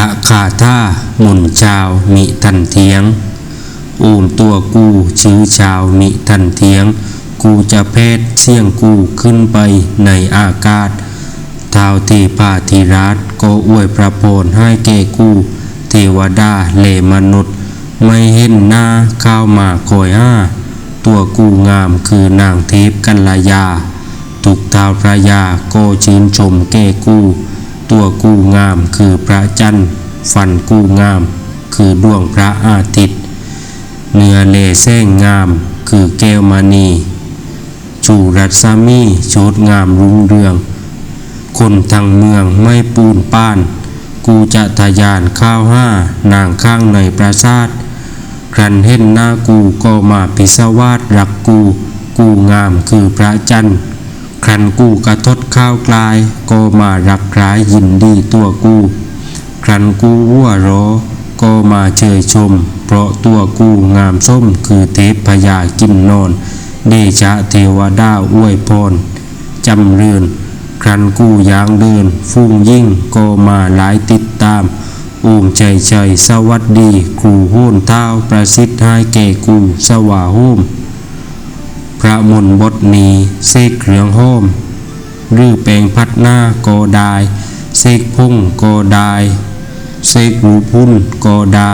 ระคาท่าหมุนชาวมิทันเทียง อูมตัวกูชื่อชาวมิทันเทียง กูจะเพศเสี่ยงกูขึ้นไปในอากาศท้าวเทพาธิราชก็อวยพระพรให้แก่กู เทวดาเลมนุษย์ ไม่เห็นหน้าข้าวมาคอยห้า ตัวกูงามคือนางเทพกัลยา ทุกท้าวพระยาก็ชื่นชมแก่กู ตัวกู้งามคือพระจันทร์ฟันกู้งาม คือดวงพระอาทิตย์ เนื้อเลแสงงาม คือแก้วมณีจูรัศมีโชดงามรุ่งเรือง คนทั้งเมืองไม่ปูนป้าน กูจะทะยานข้าวห้านางข้างในปราสาทครันเห็นหน้ากูก็มาพิศวาสรักกู กูงามคือพระจันทร์ ครันกูกระทดข้าวกลาย ก็มารักร้ายยินดีตัวกูครันกูวัวรอก็มาเชยชม เพราะตัวกูงามส้มคือเทพพยากินนอนเดชะเทวดาอวยพรจำเรือนครันกู้ยางเดิน ฟุ้งยิ่งก็มาหลายติดตามอูมใจใจสวัสดีครูโห้นเท้าประสิทธิ์ให้แก่กูสว่าโฮม พระมนบทนีเสกเครื่องโฮมหรือแปลงพัดหน้าก็ได้เสกพุ่งก็ได้เสกรูพุ่นก็ได้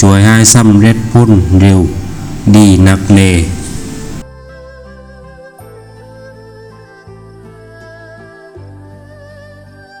ช่วยให้สำเร็จพุ่นเร็ว ดีนักเล